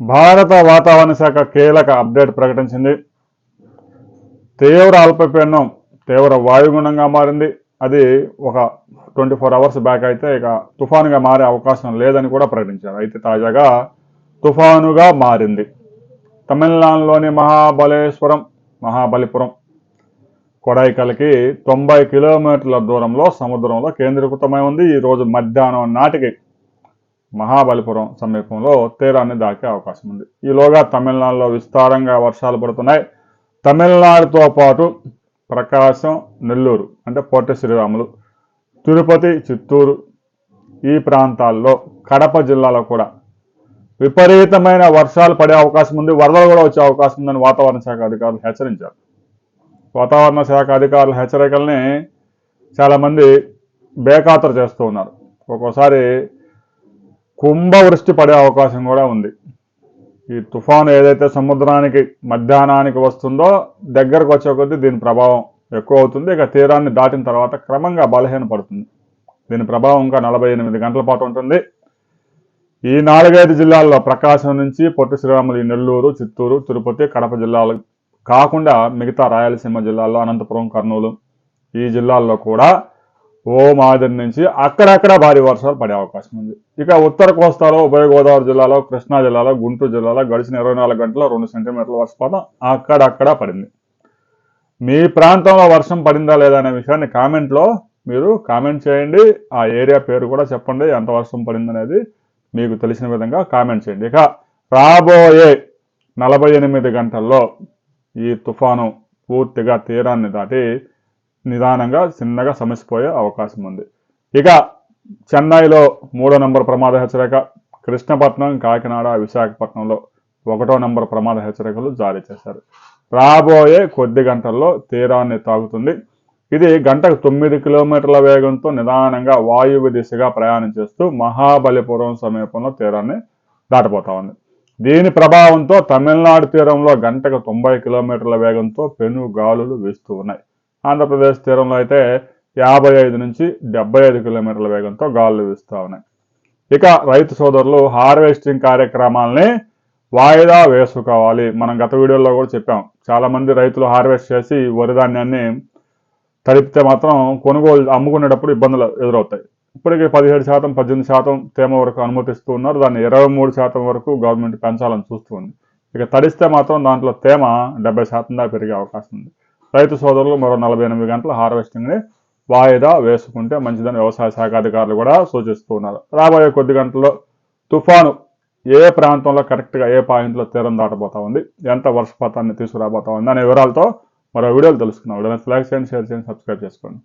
భారత వాతావరణ శాఖ కీలక అప్డేట్ ప్రకటించింది. తీవ్ర అల్పపీడనం తీవ్ర వాయుగుణంగా మారింది. అది ఒక ట్వంటీ ఫోర్ అవర్స్ బ్యాక్ అయితే ఇక తుఫానుగా మారే అవకాశం లేదని కూడా ప్రకటించారు. అయితే తాజాగా తుఫానుగా మారింది. తమిళనాడులోని మహాబలేశ్వరం మహాబలిపురం కొడైకల్కి తొంభై కిలోమీటర్ల దూరంలో సముద్రంలో కేంద్రీకృతమై ఉంది. ఈరోజు మధ్యాహ్నం నాటికి మహాబలిపురం సమీపంలో తీరాన్ని దాకే అవకాశం ఉంది. ఈలోగా తమిళనాడులో విస్తారంగా వర్షాలు పడుతున్నాయి. తమిళనాడుతో పాటు ప్రకాశం నెల్లూరు అంటే పొట్టి శ్రీరాములు తిరుపతి చిత్తూరు ఈ ప్రాంతాల్లో కడప జిల్లాలో కూడా విపరీతమైన వర్షాలు పడే అవకాశం ఉంది. వరదలు కూడా వచ్చే అవకాశం ఉందని వాతావరణ శాఖ అధికారులు హెచ్చరించారు. వాతావరణ శాఖ అధికారుల హెచ్చరికల్ని చాలామంది బేఖాతరు చేస్తూ ఉన్నారు. ఒక్కోసారి కుంభవృష్టి పడే అవకాశం కూడా ఉంది. ఈ తుఫాను ఏదైతే సముద్రానికి మధ్యాహ్నానికి వస్తుందో దగ్గరకు వచ్చే కొద్దీ దీని ప్రభావం ఎక్కువ అవుతుంది. ఇక తీరాన్ని దాటిన తర్వాత క్రమంగా బలహీన పడుతుంది. దీని ప్రభావం ఇంకా నలభై ఎనిమిది గంటల పాటు ఉంటుంది. ఈ నాలుగైదు జిల్లాల్లో ప్రకాశం నుంచి పొట్టి శ్రీరాములు నెల్లూరు చిత్తూరు తిరుపతి కడప జిల్లాలు కాకుండా మిగతా రాయలసీమ జిల్లాల్లో అనంతపురం కర్నూలు ఈ జిల్లాల్లో కూడా ఓ మాదిరి నుంచి అక్కడక్కడ భారీ వర్షాలు పడే అవకాశం ఉంది. ఇక ఉత్తర కోస్తాలో ఉభయ గోదావరి జిల్లాలో కృష్ణా జిల్లాలో గుంటూరు జిల్లాలో గడిచిన ఇరవై నాలుగు గంటల్లో రెండు సెంటీమీటర్ల వర్షపాతం అక్కడక్కడ పడింది. మీ ప్రాంతంలో వర్షం పడిందా లేదా అనే విషయాన్ని కామెంట్లో మీరు కామెంట్ చేయండి. ఆ ఏరియా పేరు కూడా చెప్పండి ఎంత వర్షం పడిందనేది మీకు తెలిసిన విధంగా కామెంట్ చేయండి. ఇక రాబోయే నలభై ఎనిమిది గంటల్లో ఈ తుఫాను పూర్తిగా తీరాన్ని దాటి నిదానంగా చిన్నగా సమసిపోయే అవకాశం ఉంది ఇక చెన్నైలో మూడో నంబర్ ప్రమాద హెచ్చరిక కృష్ణపట్నం కాకినాడ విశాఖపట్నంలో ఒకటో నంబర్ ప్రమాద హెచ్చరికలు జారీ చేశారు. రాబోయే కొద్ది గంటల్లో తీరాన్ని తాగుతుంది ఇది గంటకు తొమ్మిది కిలోమీటర్ల వేగంతో నిదానంగా వాయువ్య దిశగా ప్రయాణం చేస్తూ మహాబలిపురం సమీపంలో తీరాన్ని దాటిపోతా ఉంది. దీని ప్రభావంతో తమిళనాడు తీరంలో గంటకు తొంభై కిలోమీటర్ల వేగంతో పెను గాలులు వీస్తూ ఉన్నాయి. ఆంధ్రప్రదేశ్ తీరంలో అయితే యాభై ఐదు నుంచి డెబ్బై ఐదు కిలోమీటర్ల వేగంతో గాలులు వీస్తూ ఉన్నాయి. ఇక రైతు సోదరులు హార్వెస్టింగ్ కార్యక్రమాలని వాయిదా వేసుకోవాలి. మనం గత వీడియోలో కూడా చెప్పాం. చాలామంది రైతులు హార్వెస్ట్ చేసి వరి ధాన్యాన్ని తడిపితే మాత్రం కొనుగోలు అమ్ముకునేటప్పుడు ఇబ్బందులు ఎదురవుతాయి. ఇప్పటికే పదిహేడు శాతం పద్దెనిమిది శాతం తేమ వరకు అనుమతిస్తూ ఉన్నారు. దాన్ని ఇరవై మూడు శాతం వరకు గవర్నమెంట్ పెంచాలని చూస్తూ ఉంది. ఇక తడిస్తే మాత్రం దాంట్లో తేమ డెబ్బై శాతం దాకా పెరిగే అవకాశం ఉంది. రైతు సోదరులు మరో నలభై ఎనిమిది గంటల హార్వెస్టింగ్ని వాయిదా వేసుకుంటే మంచిదని వ్యవసాయ శాఖ అధికారులు కూడా సూచిస్తూ ఉన్నారు. రాబోయే కొద్ది గంటల్లో తుఫాను ఏ ప్రాంతంలో కరెక్ట్గా ఏ పాయింట్లో తీరం దాటబోతా ఉంది? ఎంత వర్షపాతాన్ని తీసుకురాబోతా ఉంది? అనే వివరాలతో మరో వీడియోలు తెలుసుకున్నాం వీడియో లైక్ చేయండి షేర్ చేయండి సబ్స్క్రైబ్ చేసుకోండి.